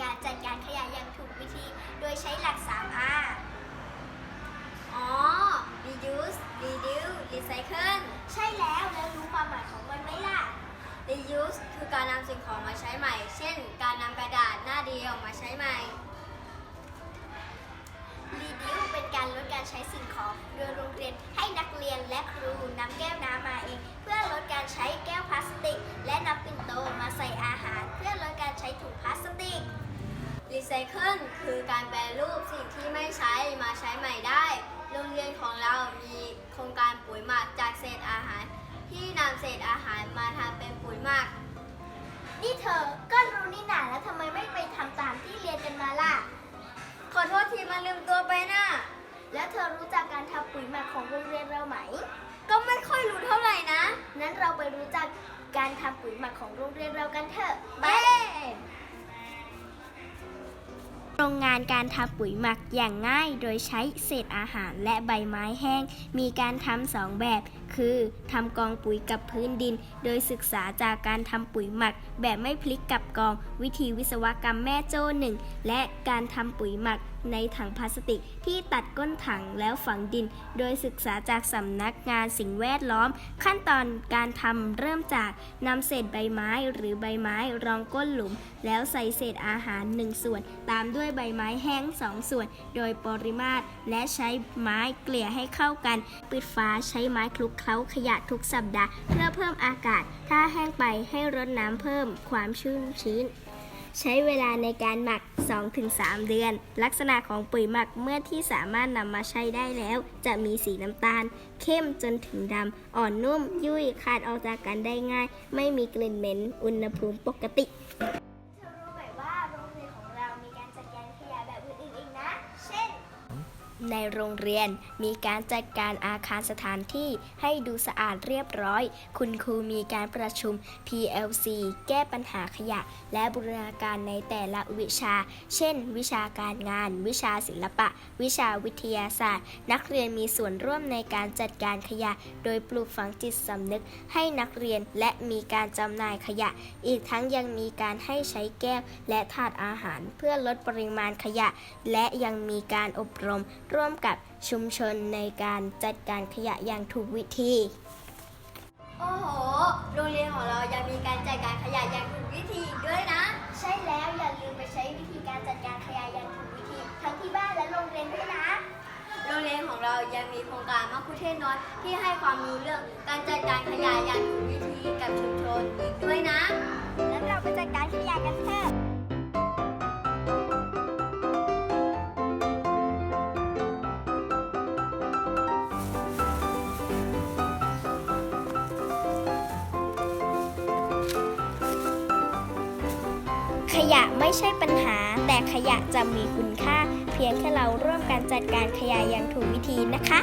การจัดการขยะอย่างถูกวิธี โดยใช้หลัก 3R อ๋อ reduce reduce recycle ใช่แล้วแล้วรู้ความหมายของมันไหมล่ะ reuse คือการนำสิ่งของมาใช้ใหม่ เช่น การนำกระดาษหน้าเดียวมาใช้ใหม่ Reduce เป็นการลดการใช้สิ่งของโดยโรงเรียนให้นักเรียนและครูนำแก้ว recycle คือการแปรรูปสิ่งที่ไม่ใช้มาใช้ใหม่ได้ โรงเรียนของเรามีโครงการปุ๋ยหมักจากเศษอาหาร ที่นำเศษอาหารมาทำเป็นปุ๋ยหมัก นี่เธอก็รู้นี่นาแล้วทำไมไม่ไปทำตามที่เรียนกันมาล่ะ ขอโทษทีมาลืมตัวไปนะแล้วเธอรู้จักการทำปุ๋ยหมักของโรงเรียนเราไหม ก็ไม่ค่อยรู้เท่าไหร่นะ นั้นเราไปรู้จักการทำปุ๋ยหมักของโรงเรียนเรากันเถอะเย้ รงงานการทำปุ๋ยหมักอย่างง่าย โดยใช้เศษอาหารและใบไม้แห้ง มีการทำสองแบบ คือทำกองปุ๋ยกับพื้นดิน โดยศึกษาจากการทำปุ๋ยหมัก แบบไม่พลิกกับกอง วิธีวิศวกรรมแม่โจ้หนึ่งและการทำปุ๋ยหมักในถังพลาสติกที่ตัดก้นถังแล้วฝังดิน โดยศึกษาจากสำนักงานสิ่งแวดล้อม ขั้นตอนการทำเริ่มจากนำเศษใบไม้หรือใบไม้รองก้นหลุม แล้วใส่เศษอาหาร 1 ส่วน ตามด้วยใบไม้แห้ง 2 ส่วน โดยปริมาตรและใช้ไม้เกลี่ยให้เข้ากัน ปิดฝาใช้ไม้คลุกเคล้าขยะทุกสัปดาห์ เพื่อเพิ่มอากาศ ถ้าแห้งไปให้รดน้ำเพิ่มความชุ่มชื้น ใช้เวลาในการหมัก 2-3 เดือน ลักษณะของปุ๋ยหมักเมื่อที่สามารถนำมาใช้ได้แล้ว จะมีสีน้ำตาล เข้มจนถึงดำ อ่อนนุ่ม ยุ่ยขาดออกจากกันได้ง่าย ไม่มีกลิ่นเหม็น อุณหภูมิปกติ ในโรงเรียนมีการจัดการอาคารสถานที่ให้ดูสะอาดเรียบร้อย คุณครูมีการประชุม PLC แก้ปัญหาขยะ และบูรณาการในแต่ละวิชา เช่น วิชาการงาน วิชาศิลปะ วิชาวิทยาศาสตร์ นักเรียนมีส่วนร่วมในการจัดการขยะ โดยปลูกฝังจิตสำนึกให้นักเรียนและมีการจำหน่ายขยะ อีกทั้งยังมีการให้ใช้แก้วและถาดอาหารเพื่อลดปริมาณขยะ และยังมีการอบรมร่วมกับชุมชนในการจัดการขยะอย่างถูกวิธี โอ้โห โรงเรียนของเรายังมีการจัดการขยะอย่างถูกวิธีอีกด้วยนะ ใช่แล้วอย่าลืมไปใช้วิธีการจัดการขยะอย่างถูกวิธี ทั้งที่บ้านและโรงเรียนด้วยนะ โรงเรียนของเรายังมีโครงการมัคคุเทศก์น้อยที่ให้ความรู้เรื่องการจัดการขยะอย่างถูกวิธีกับชุมชนอีกด้วยนะ แล้วเราไปจัดการขยะกัน ยะไม่ใช่ปัญหา แต่ขยะจะมีคุณค่า เพียงแค่เราร่วมกันจัดการขยะอย่างถูกวิธีนะคะ